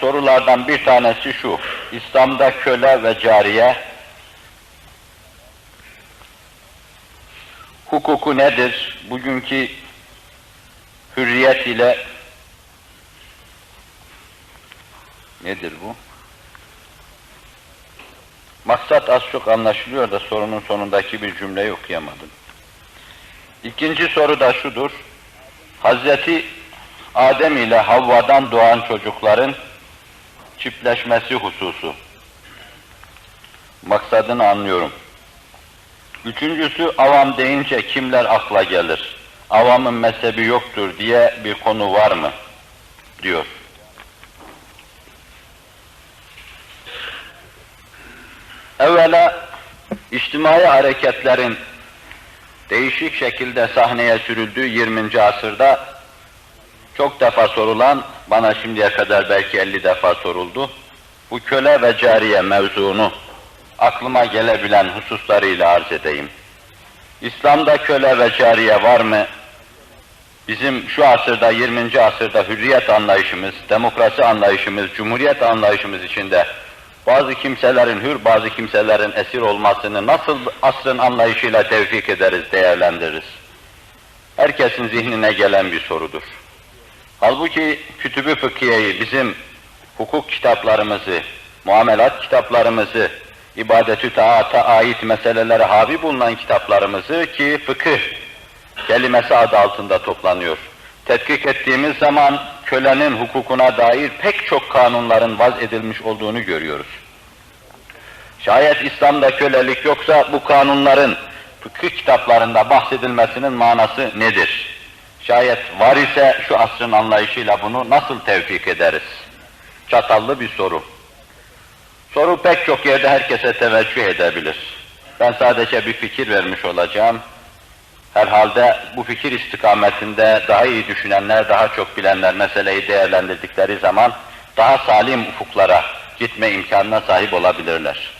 Sorulardan bir tanesi şu, İslam'da köle ve cariye hukuku nedir? Bugünkü hürriyet ile nedir bu? Maksat az çok anlaşılıyor da sorunun sonundaki bir cümleyi okuyamadım. İkinci soru da şudur. Hazreti Adem ile Havva'dan doğan çocukların çiftleşmesi hususu. Maksadını anlıyorum. Üçüncüsü avam deyince kimler akla gelir? Avamın mezhebi yoktur diye bir konu var mı? diyor. Evvela içtimai hareketlerin değişik şekilde sahneye sürüldüğü 20. asırda çok defa sorulan, bana şimdiye kadar belki 50 defa soruldu, bu köle ve cariye mevzunu aklıma gelebilen hususlarıyla arz edeyim. İslam'da köle ve cariye var mı? Bizim şu asırda, 20. asırda hürriyet anlayışımız, demokrasi anlayışımız, cumhuriyet anlayışımız içinde bazı kimselerin hür, bazı kimselerin esir olmasını nasıl asrın anlayışıyla tevfik ederiz, değerlendiririz? Herkesin zihnine gelen bir sorudur. Halbuki kütübü fıkhiyeyi, bizim hukuk kitaplarımızı, muamelat kitaplarımızı, ibadetü taata ait meselelere havi bulunan kitaplarımızı ki fıkıh kelimesi adı altında toplanıyor. Tetkik ettiğimiz zaman kölenin hukukuna dair pek çok kanunların vaz edilmiş olduğunu görüyoruz. Şayet İslam'da kölelik yoksa bu kanunların fıkıh kitaplarında bahsedilmesinin manası nedir? Şayet var ise şu asrın anlayışıyla bunu nasıl tevfik ederiz? Çatallı bir soru. Soru pek çok yerde herkese teveccüh edebilir. Ben sadece bir fikir vermiş olacağım. Herhalde bu fikir istikametinde daha iyi düşünenler, daha çok bilenler meseleyi değerlendirdikleri zaman daha salim ufuklara gitme imkanına sahip olabilirler.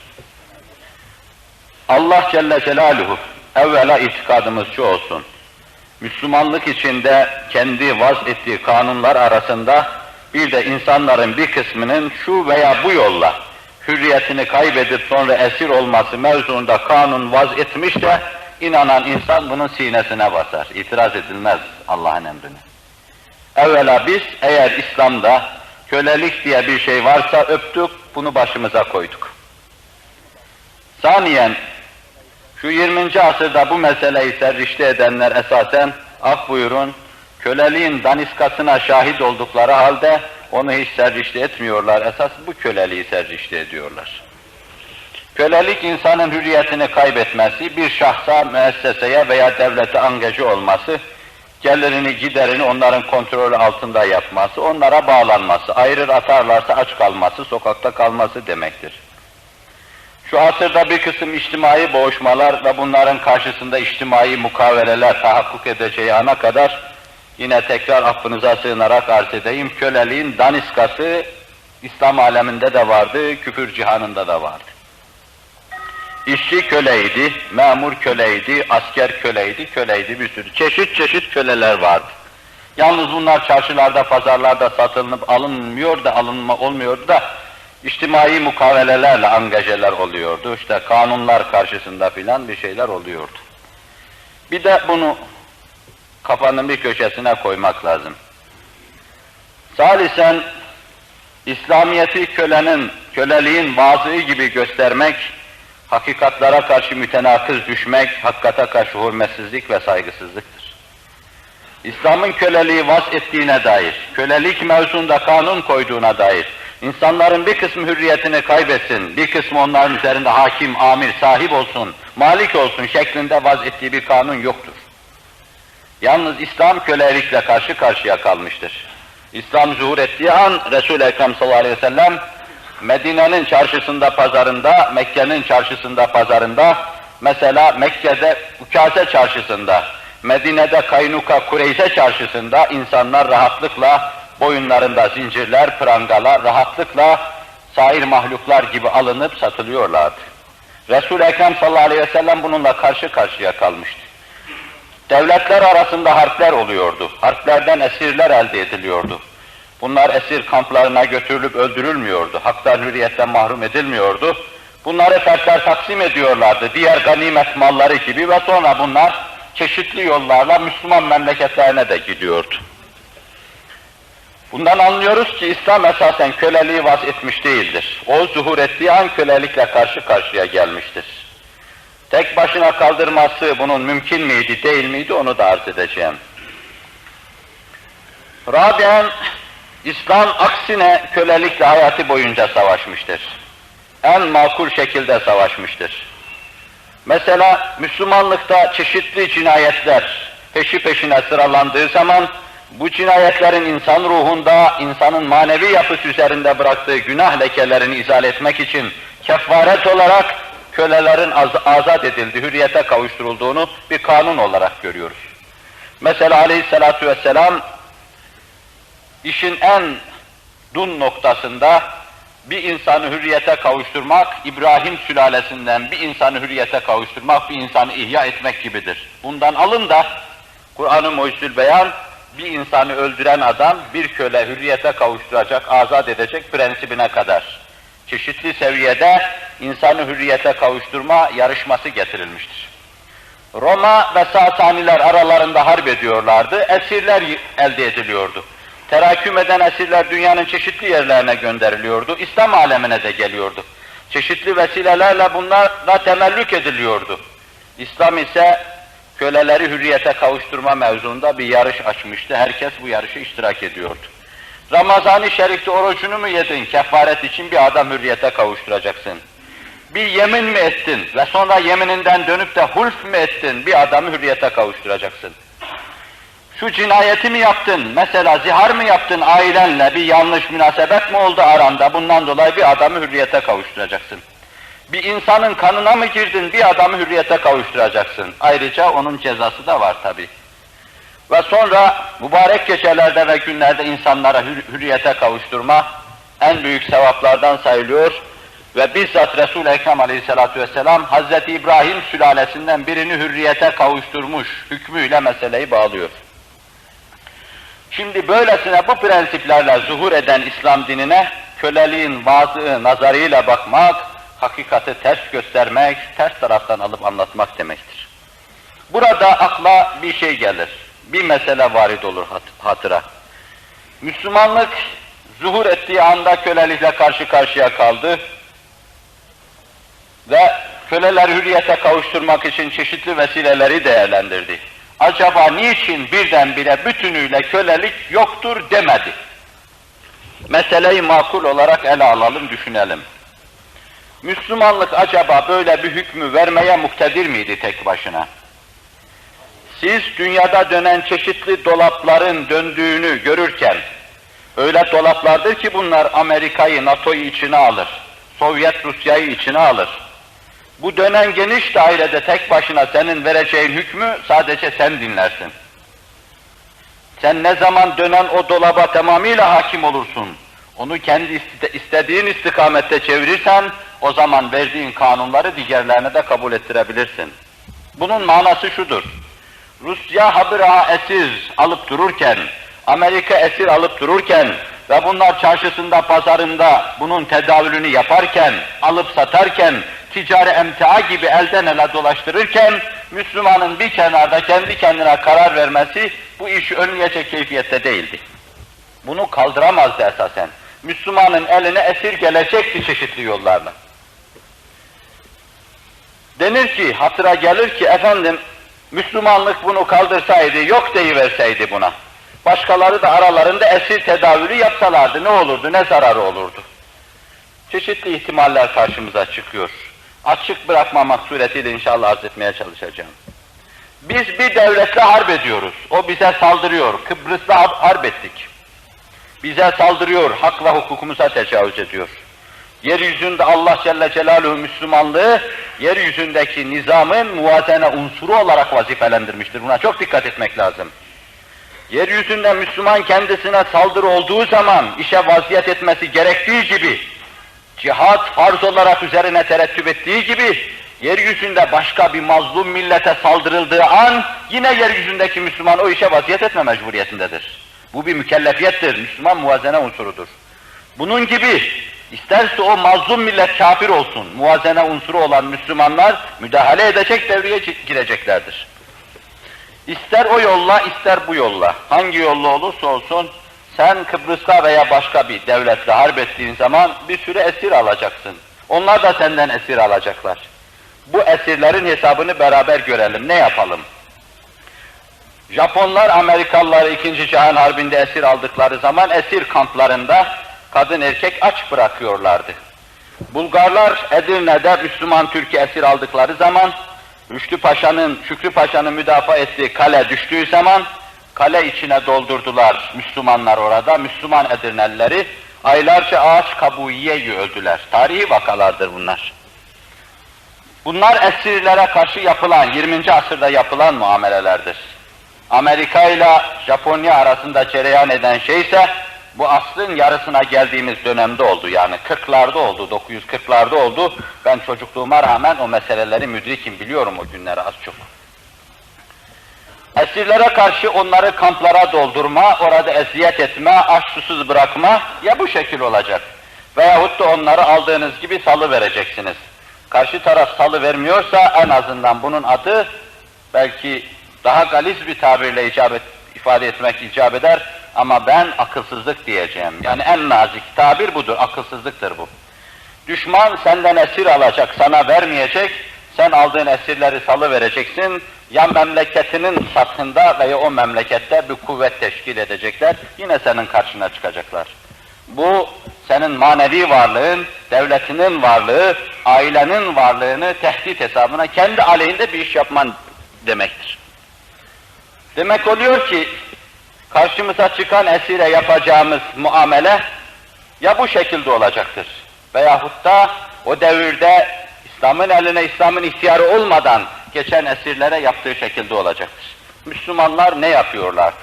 Allah Celle Celaluhu evvela itikadımız şu olsun. Müslümanlık içinde kendi vaz ettiği kanunlar arasında bir de insanların bir kısmının şu veya bu yolla hürriyetini kaybedip sonra esir olması mevzuunda kanun vaz etmiş de inanan insan bunun sinesine basar. İtiraz edilmez Allah'ın emrine. Evvela biz eğer İslam'da kölelik diye bir şey varsa öptük, bunu başımıza koyduk. Saniyen, şu 20. asırda bu meseleyi serrişte edenler esasen, af buyurun, köleliğin daniskasına şahit oldukları halde onu hiç serrişte etmiyorlar. Esas bu köleliği serrişte ediyorlar. Kölelik insanın hürriyetini kaybetmesi, bir şahsa, müesseseye veya devlete angaje olması, gelirini, giderini onların kontrolü altında yapması, onlara bağlanması, ayırır atarlarsa aç kalması, sokakta kalması demektir. Şu asırda bir kısım içtimai boğuşmalar ve bunların karşısında içtimai mukaveleler tahakkuk edeceği ana kadar yine tekrar affınıza sığınarak arz edeyim, köleliğin daniskası İslam aleminde de vardı, küfür cihanında da vardı. İşçi köleydi, memur köleydi, asker köleydi, köleydi bir sürü. Çeşit çeşit köleler vardı. Yalnız bunlar çarşılarda, pazarlarda satılıp alınmıyor da alınma olmuyordu da içtimai mukavelelerle angajeler oluyordu. İşte kanunlar karşısında filan bir şeyler oluyordu. Bir de bunu kafanın bir köşesine koymak lazım. Salisen İslamiyeti kölenin, köleliğin vazığı gibi göstermek, hakikatlara karşı mütenakız düşmek, hakikate karşı hürmetsizlik ve saygısızlıktır. İslam'ın köleliği vaz ettiğine dair, kölelik mevzunda kanun koyduğuna dair, insanların bir kısmı hürriyetini kaybetsin, bir kısmı onların üzerinde hakim, amir, sahip olsun, malik olsun şeklinde vaz ettiği bir kanun yoktur. Yalnız İslam kölelikle karşı karşıya kalmıştır. İslam zuhur ettiği an Resul-i Ekrem sallallahu aleyhi ve sellem Medine'nin çarşısında, pazarında, Mekke'nin çarşısında, pazarında, mesela Mekke'de Ukase çarşısında, Medine'de Kaynuka Kureyse çarşısında insanlar rahatlıkla boyunlarında zincirler, prangalar rahatlıkla sair mahluklar gibi alınıp satılıyorlardı. Resul-i Ekrem sallallahu aleyhi ve sellem bununla karşı karşıya kalmıştı. Devletler arasında harpler oluyordu. Harplerden esirler elde ediliyordu. Bunlar esir kamplarına götürülüp öldürülmüyordu. Haklar hürriyetten mahrum edilmiyordu. Bunları fertler taksim ediyorlardı. Diğer ganimet malları gibi ve sonra bunlar çeşitli yollarla Müslüman memleketlerine de gidiyordu. Bundan anlıyoruz ki İslam esasen köleliği vaz etmiş değildir. O zuhur ettiği an kölelikle karşı karşıya gelmiştir. Tek başına kaldırması bunun mümkün müydü, değil miydi onu da arz edeceğim. Rabian, İslam aksine kölelikle hayatı boyunca savaşmıştır. En makul şekilde savaşmıştır. Mesela Müslümanlıkta çeşitli cinayetler peşi peşine sıralandığı zaman bu cinayetlerin insan ruhunda, insanın manevi yapısı üzerinde bıraktığı günah lekelerini izale etmek için kefaret olarak kölelerin az azat edildi, hürriyete kavuşturulduğunu bir kanun olarak görüyoruz. Mesela aleyhissalatu vesselam işin en dun noktasında bir insanı hürriyete kavuşturmak, İbrahim sülalesinden bir insanı hürriyete kavuşturmak, bir insanı ihya etmek gibidir. Bundan alın da Kur'an-ı Beyan bir insanı öldüren adam bir köle hürriyete kavuşturacak, azat edecek prensibine kadar çeşitli seviyede insanı hürriyete kavuşturma yarışması getirilmiştir. Roma ve Sasaniler aralarında harp ediyorlardı, esirler elde ediliyordu. Teraküm eden esirler dünyanın çeşitli yerlerine gönderiliyordu, İslam alemine de geliyordu. Çeşitli vesilelerle bunlarla temellük ediliyordu. İslam ise köleleri hürriyete kavuşturma mevzunda bir yarış açmıştı. Herkes bu yarışı iştirak ediyordu. Ramazan-ı Şerif'te orucunu mu yedin? Kefaret için bir adam hürriyete kavuşturacaksın. Bir yemin mi ettin ve sonra yemininden dönüp de hulf mü ettin? Bir adamı hürriyete kavuşturacaksın. Şu cinayeti mi yaptın? Mesela zihar mı yaptın ailenle? Bir yanlış münasebet mi oldu aranda? Bundan dolayı bir adamı hürriyete kavuşturacaksın. Bir insanın kanına mı girdin? Bir adamı hürriyete kavuşturacaksın. Ayrıca onun cezası da var tabi. Ve sonra mübarek gecelerde ve günlerde insanlara hür hürriyete kavuşturma en büyük sevaplardan sayılıyor. Ve bizzat Resul-i Ekrem aleyhissalatu vesselam Hazreti İbrahim sülalesinden birini hürriyete kavuşturmuş hükmüyle meseleyi bağlıyor. Şimdi böylesine bu prensiplerle zuhur eden İslam dinine köleliğin vaazı nazarıyla bakmak, hakikati ters göstermek, ters taraftan alıp anlatmak demektir. Burada akla bir şey gelir, bir mesele varid olur hatıra. Müslümanlık zuhur ettiği anda kölelikle karşı karşıya kaldı ve köleler hürriyete kavuşturmak için çeşitli vesileleri değerlendirdi. Acaba niçin birdenbire bütünüyle kölelik yoktur demedi? Meseleyi makul olarak ele alalım, düşünelim. Müslümanlık acaba böyle bir hükmü vermeye muktedir miydi tek başına? Siz dünyada dönen çeşitli dolapların döndüğünü görürken, öyle dolaplardır ki bunlar Amerika'yı, NATO'yu içine alır, Sovyet Rusya'yı içine alır. Bu dönen geniş dairede tek başına senin vereceğin hükmü sadece sen dinlersin. Sen ne zaman dönen o dolaba tamamıyla hakim olursun, onu kendi istediğin istikamette çevirirsen, o zaman verdiğin kanunları diğerlerine de kabul ettirebilirsin. Bunun manası şudur. Rusya habıra esir alıp dururken, Amerika esir alıp dururken ve bunlar çarşısında, pazarında bunun tedavülünü yaparken, alıp satarken, ticari emtia gibi elden ele dolaştırırken, Müslümanın bir kenarda kendi kendine karar vermesi bu işi önleyecek keyfiyette değildi. Bunu kaldıramazdı esasen. Müslümanın eline esir gelecekti çeşitli yollarla. Denir ki, hatıra gelir ki efendim, Müslümanlık bunu kaldırsaydı, yok deyiverseydi buna. Başkaları da aralarında esir tedavülü yapsalardı ne olurdu, ne zararı olurdu? Çeşitli ihtimaller karşımıza çıkıyor. Açık bırakmamak suretiyle inşallah arz etmeye çalışacağım. Biz bir devletle harp ediyoruz. O bize saldırıyor. Kıbrıs'ta harp ettik. Bize saldırıyor, hak ve hukukumuza tecavüz ediyor. Yeryüzünde Allah Celle Celaluhu Müslümanlığı, yeryüzündeki nizamın muvazene unsuru olarak vazifelendirmiştir. Buna çok dikkat etmek lazım. Yeryüzünde Müslüman kendisine saldırı olduğu zaman işe vaziyet etmesi gerektiği gibi, cihat farz olarak üzerine terettüp ettiği gibi, yeryüzünde başka bir mazlum millete saldırıldığı an, yine yeryüzündeki Müslüman o işe vaziyet etme mecburiyetindedir. Bu bir mükellefiyettir, Müslüman muvazene unsurudur. Bunun gibi isterse o mazlum millet kafir olsun, muvazene unsuru olan Müslümanlar müdahale edecek devreye gireceklerdir. İster o yolla, ister bu yolla, hangi yolla olursa olsun, sen Kıbrıs'ta veya başka bir devletle harp ettiğin zaman bir sürü esir alacaksın. Onlar da senden esir alacaklar. Bu esirlerin hesabını beraber görelim, ne yapalım? Japonlar Amerikalıları ikinci Cihan Harbi'nde esir aldıkları zaman esir kamplarında kadın erkek aç bırakıyorlardı. Bulgarlar Edirne'de Müslüman Türk'ü esir aldıkları zaman Rüştü Paşa'nın, Şükrü Paşa'nın müdafaa ettiği kale düştüğü zaman kale içine doldurdular Müslümanlar orada, Müslüman Edirnelileri aylarca ağaç kabuğu yiye yiye öldüler. Tarihi vakalardır bunlar. Bunlar esirlere karşı yapılan, 20. asırda yapılan muamelelerdir. Amerika ile Japonya arasında cereyan eden şey ise bu asrın yarısına geldiğimiz dönemde oldu yani 40'larda oldu, 940'larda oldu. Ben çocukluğuma rağmen o meseleleri müdrikim, biliyorum o günleri az çok. Esirlere karşı onları kamplara doldurma, orada eziyet etme, aç susuz bırakma ya bu şekil olacak. Veyahut da onları aldığınız gibi salı vereceksiniz. Karşı taraf salı vermiyorsa en azından bunun adı belki daha galiz bir tabirle icabet, ifade etmek icap eder ama ben akılsızlık diyeceğim. Yani en nazik tabir budur, akılsızlıktır bu. Düşman senden esir alacak, sana vermeyecek, sen aldığın esirleri salı vereceksin, ya memleketinin sathında veya o memlekette bir kuvvet teşkil edecekler, yine senin karşına çıkacaklar. Bu senin manevi varlığın, devletinin varlığı, ailenin varlığını tehdit hesabına kendi aleyhinde bir iş yapman demektir. Demek oluyor ki karşımıza çıkan esire yapacağımız muamele ya bu şekilde olacaktır veyahut da o devirde İslam'ın eline İslam'ın ihtiyarı olmadan geçen esirlere yaptığı şekilde olacaktır. Müslümanlar ne yapıyorlar?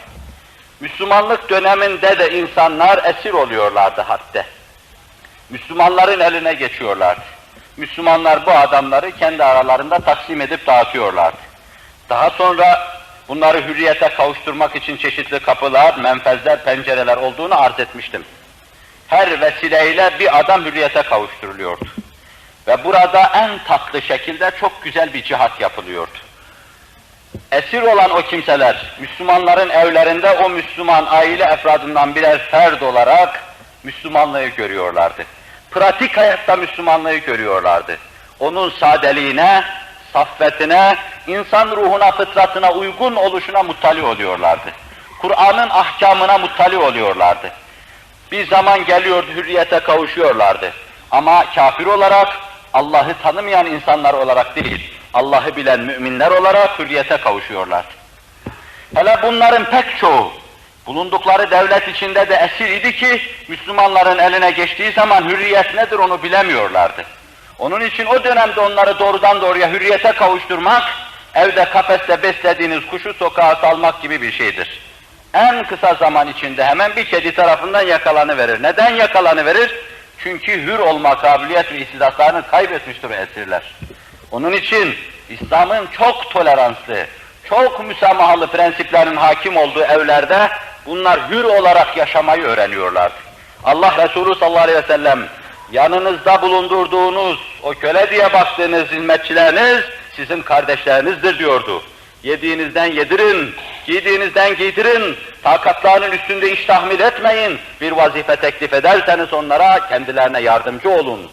Müslümanlık döneminde de insanlar esir oluyorlardı hatta. Müslümanların eline geçiyorlardı. Müslümanlar bu adamları kendi aralarında taksim edip dağıtıyorlardı. Daha sonra bunları hürriyete kavuşturmak için çeşitli kapılar, menfezler, pencereler olduğunu arz etmiştim. Her vesileyle bir adam hürriyete kavuşturuluyordu. Ve burada en tatlı şekilde çok güzel bir cihat yapılıyordu. Esir olan o kimseler, Müslümanların evlerinde o Müslüman aile efradından birer ferd olarak Müslümanlığı görüyorlardı. Pratik hayatta Müslümanlığı görüyorlardı. Onun sadeliğine, saffetine, insan ruhuna, fıtratına uygun oluşuna muttali oluyorlardı. Kur'an'ın ahkamına muttali oluyorlardı. Bir zaman geliyordu, hürriyete kavuşuyorlardı. Ama kafir olarak, Allah'ı tanımayan insanlar olarak değil, Allah'ı bilen müminler olarak hürriyete kavuşuyorlar. Hele bunların pek çoğu, bulundukları devlet içinde de esir idi ki, Müslümanların eline geçtiği zaman hürriyet nedir onu bilemiyorlardı. Onun için o dönemde onları doğrudan doğruya hürriyete kavuşturmak, evde kafeste beslediğiniz kuşu sokağa salmak gibi bir şeydir. En kısa zaman içinde hemen bir kedi tarafından yakalanıverir. Neden yakalanıverir? Çünkü hür olma kabiliyet ve istidatlarını kaybetmiştir esirler. Onun için İslam'ın çok toleranslı, çok müsamahalı prensiplerin hakim olduğu evlerde bunlar hür olarak yaşamayı öğreniyorlar. Allah Resulü sallallahu aleyhi ve sellem yanınızda bulundurduğunuz o köle diye baktığınız hizmetçileriniz sizin kardeşlerinizdir diyordu. Yediğinizden yedirin, giydiğinizden giydirin, takatlarının üstünde iş tahmil etmeyin. Bir vazife teklif ederseniz onlara kendilerine yardımcı olun.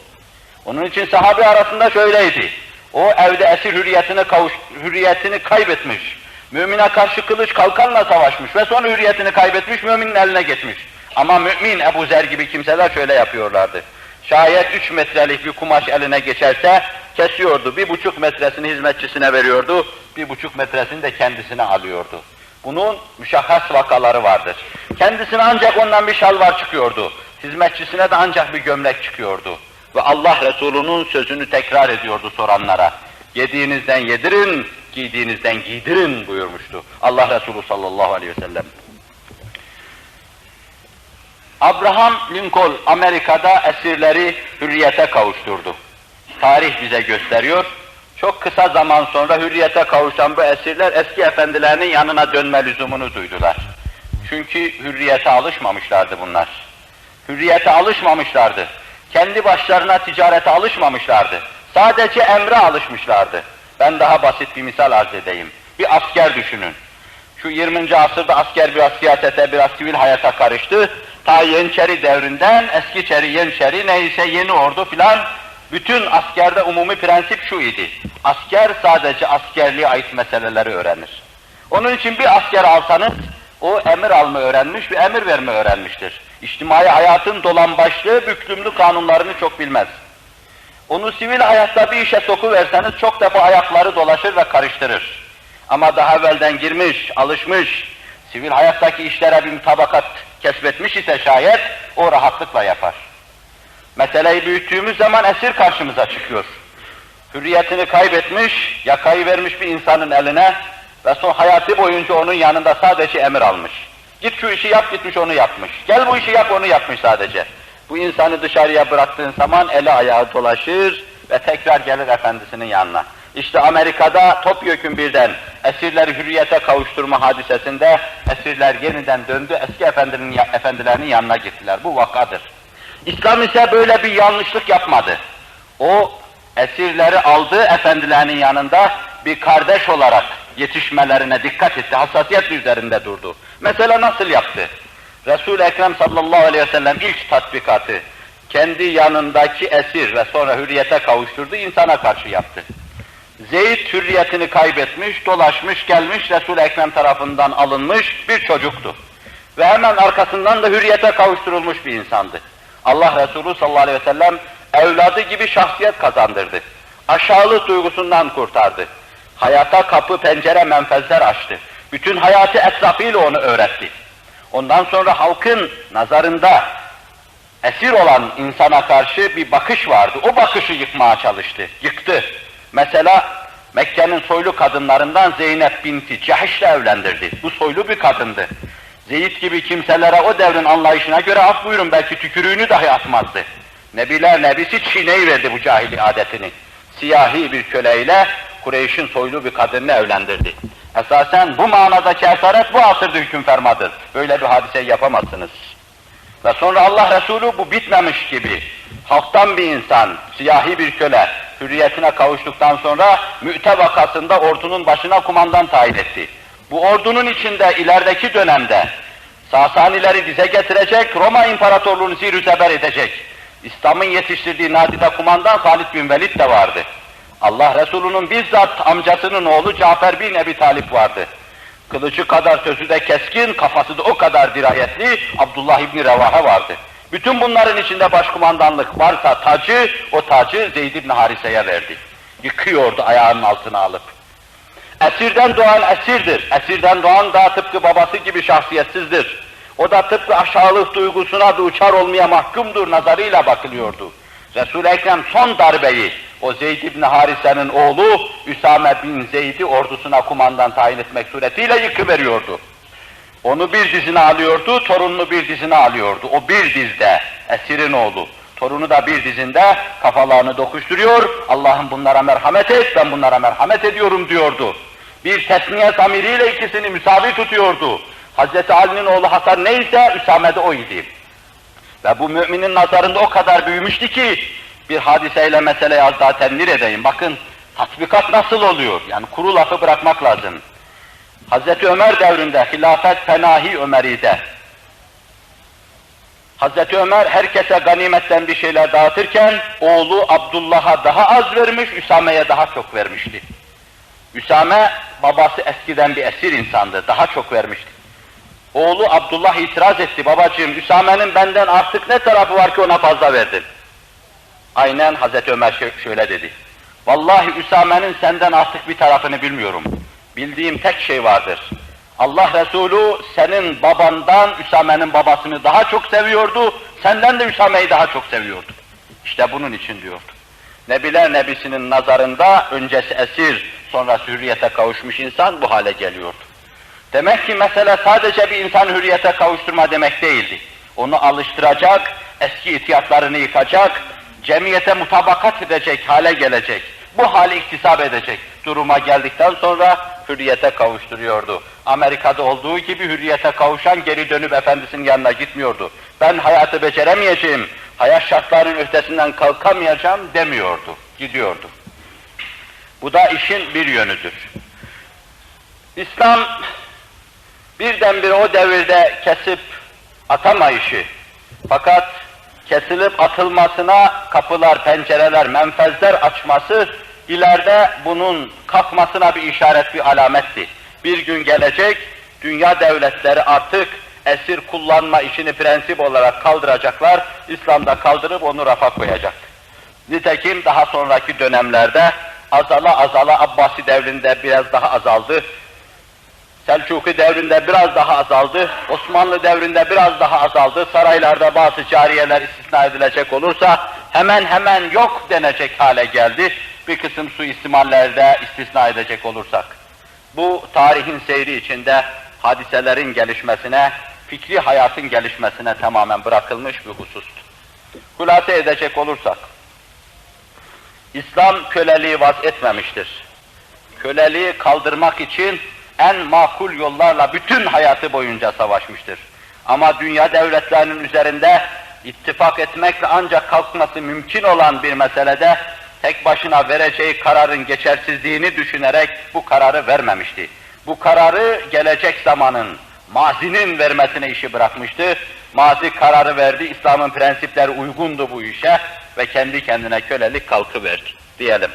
Onun için sahabe arasında şöyleydi. O evde esir hürriyetini kavuş, hürriyetini kaybetmiş. Mümine karşı kılıç kalkanla savaşmış ve sonra hürriyetini kaybetmiş, müminin eline geçmiş. Ama mümin Ebu Zer gibi kimseler şöyle yapıyorlardı. Şayet üç metrelik bir kumaş eline geçerse kesiyordu. Bir buçuk metresini hizmetçisine veriyordu, bir buçuk metresini de kendisine alıyordu. Bunun müşahhas vakaları vardır. Kendisine ancak ondan bir şalvar çıkıyordu. Hizmetçisine de ancak bir gömlek çıkıyordu. Ve Allah Resulü'nün sözünü tekrar ediyordu soranlara. Yediğinizden yedirin, giydiğinizden giydirin buyurmuştu. Allah Resulü sallallahu aleyhi ve sellem. Abraham Lincoln Amerika'da esirleri hürriyete kavuşturdu. Tarih bize gösteriyor. Çok kısa zaman sonra hürriyete kavuşan bu esirler eski efendilerinin yanına dönme lüzumunu duydular. Çünkü hürriyete alışmamışlardı bunlar. Hürriyete alışmamışlardı. Kendi başlarına ticarete alışmamışlardı. Sadece emre alışmışlardı. Ben daha basit bir misal arz edeyim. Bir asker düşünün. Şu 20. asırda asker biraz siyasete, biraz sivil hayata karıştı. Ta Yeniçeri devrinden eski Çeri, Yeniçeri neyse yeni ordu filan bütün askerde umumi prensip şu idi. Asker sadece askerliğe ait meseleleri öğrenir. Onun için bir asker alsanız o emir alma öğrenmiş ve emir verme öğrenmiştir. İçtimai hayatın dolambaçlı, büklümlü kanunlarını çok bilmez. Onu sivil hayatta bir işe sokuverseniz çok defa ayakları dolaşır ve karıştırır. Ama daha evvelden girmiş, alışmış, sivil hayattaki işlere bir mutabakat kesbetmiş ise şayet o rahatlıkla yapar. Meseleyi büyüttüğümüz zaman esir karşımıza çıkıyor. Hürriyetini kaybetmiş, yakayı vermiş bir insanın eline ve son hayatı boyunca onun yanında sadece emir almış. Git şu işi yap, gitmiş onu yapmış. Gel bu işi yap, onu yapmış sadece. Bu insanı dışarıya bıraktığın zaman eli ayağı dolaşır ve tekrar gelir efendisinin yanına. İşte Amerika'da topyekun birden esirleri hürriyete kavuşturma hadisesinde esirler yeniden döndü, eski efendinin, efendilerinin yanına gittiler. Bu vakadır. İslam ise böyle bir yanlışlık yapmadı. O esirleri aldı efendilerinin yanında bir kardeş olarak yetişmelerine dikkat etti, hassasiyet üzerinde durdu. Mesela nasıl yaptı? Resul-i Ekrem sallallahu aleyhi ve sellem ilk tatbikatı kendi yanındaki esir ve sonra hürriyete kavuşturdu insana karşı yaptı. Zeyd hürriyetini kaybetmiş, dolaşmış, gelmiş Resul-i Ekrem tarafından alınmış bir çocuktu. Ve hemen arkasından da hürriyete kavuşturulmuş bir insandı. Allah Resulü sallallahu aleyhi ve sellem evladı gibi şahsiyet kazandırdı. Aşağılık duygusundan kurtardı. Hayata kapı, pencere, menfezler açtı. Bütün hayatı etrafıyla onu öğretti. Ondan sonra halkın nazarında esir olan insana karşı bir bakış vardı. O bakışı yıkmaya çalıştı, yıktı. Mesela Mekke'nin soylu kadınlarından Zeynep binti Cahiş'le evlendirdi. Bu soylu bir kadındı. Zeyd gibi kimselere o devrin anlayışına göre af buyurun belki tükürüğünü dahi atmazdı. Nebiler nebisi çiğneyi verdi bu cahili adetini. Siyahi bir köleyle Kureyş'in soylu bir kadını evlendirdi. Esasen bu manadaki esaret bu asırda hüküm fermadır. Böyle bir hadise yapamazsınız. Ve sonra Allah Resulü bu bitmemiş gibi halktan bir insan, siyahi bir köle hürriyetine kavuştuktan sonra Mü'te vakasında ordunun başına kumandan tayin etti. Bu ordunun içinde ilerideki dönemde Sasanileri dize getirecek, Roma İmparatorluğunu zirü zeber edecek. İslam'ın yetiştirdiği nadide kumandan Halid bin Velid de vardı. Allah Resulü'nün bizzat amcasının oğlu Cafer bin Ebi Talip vardı. Kılıcı kadar sözü de keskin, kafası da o kadar dirayetli Abdullah İbni Revaha vardı. Bütün bunların içinde başkumandanlık varsa tacı, o tacı Zeyd İbni Harise'ye verdi. Yıkıyordu ayağının altına alıp. Esirden doğan esirdir. Esirden doğan da tıpkı babası gibi şahsiyetsizdir. O da tıpkı aşağılık duygusuna da uçar olmaya mahkumdur nazarıyla bakılıyordu. Resul-i Ekrem son darbeyi o Zeyd İbni Harise'nin oğlu Üsame bin Zeyd'i ordusuna kumandan tayin etmek suretiyle yıkıveriyordu. Onu bir dizine alıyordu, torununu bir dizine alıyordu. O bir dizde esirin oğlu. Torunu da bir dizinde kafalarını dokuşturuyor. Allah'ım bunlara merhamet et, ben bunlara merhamet ediyorum diyordu. Bir tesniye zamiriyle ikisini müsavi tutuyordu. Hazreti Ali'nin oğlu Hasan neyse Üsame de o idi. Ve bu müminin nazarında o kadar büyümüştü ki bir hadiseyle meseleyi az daha tenvir edeyim. Bakın tatbikat nasıl oluyor? Yani kuru lafı bırakmak lazım. Hazreti Ömer devrinde hilafet fenahi Ömer'i'de Hazreti Ömer herkese ganimetten bir şeyler dağıtırken oğlu Abdullah'a daha az vermiş, Üsame'ye daha çok vermişti. Üsame babası eskiden bir esir insandı, daha çok vermişti. Oğlu Abdullah itiraz etti, babacığım Üsame'nin benden artık ne tarafı var ki ona fazla verdin? Aynen Hazreti Ömer şöyle dedi. Vallahi Üsame'nin senden artık bir tarafını bilmiyorum. Bildiğim tek şey vardır. Allah Resulü senin babandan Üsame'nin babasını daha çok seviyordu, senden de Üsame'yi daha çok seviyordu. İşte bunun için diyordu. Nebiler Nebisi'nin nazarında öncesi esir, sonra hürriyete kavuşmuş insan bu hale geliyordu. Demek ki mesele sadece bir insan hürriyete kavuşturma demek değildi. Onu alıştıracak, eski ihtiyatlarını yıkacak, cemiyete mutabakat edecek hale gelecek. Bu hali iktisap edecek duruma geldikten sonra hürriyete kavuşturuyordu. Amerika'da olduğu gibi hürriyete kavuşan geri dönüp efendisinin yanına gitmiyordu. Ben hayatı beceremeyeceğim, hayat şartlarının ötesinden kalkamayacağım demiyordu, gidiyordu. Bu da işin bir yönüdür. İslam birdenbire o devirde kesip atamayışı, fakat kesilip atılmasına kapılar, pencereler, menfezler açması ileride bunun kalkmasına bir işaret, bir alametti. Bir gün gelecek, dünya devletleri artık esir kullanma işini prensip olarak kaldıracaklar, İslam'da kaldırıp onu rafa koyacak. Nitekim daha sonraki dönemlerde azala azala Abbasi devrinde biraz daha azaldı, Selçuklu devrinde biraz daha azaldı, Osmanlı devrinde biraz daha azaldı, saraylarda bazı cariyeler istisna edilecek olursa hemen hemen yok denecek hale geldi. Bir kısım suistimallerde istisna edecek olursak. Bu tarihin seyri içinde hadiselerin gelişmesine, fikri hayatın gelişmesine tamamen bırakılmış bir husustur. Hulase edecek olursak, İslam köleliği vaz etmemiştir. Köleliği kaldırmak için en makul yollarla bütün hayatı boyunca savaşmıştır. Ama dünya devletlerinin üzerinde ittifak etmekle ancak kalkması mümkün olan bir meselede tek başına vereceği kararın geçersizliğini düşünerek bu kararı vermemişti. Bu kararı gelecek zamanın, mazinin vermesine işi bırakmıştı. Mazi kararı verdi, İslam'ın prensipleri uygundu bu işe ve kendi kendine kölelik kalkıverdi diyelim.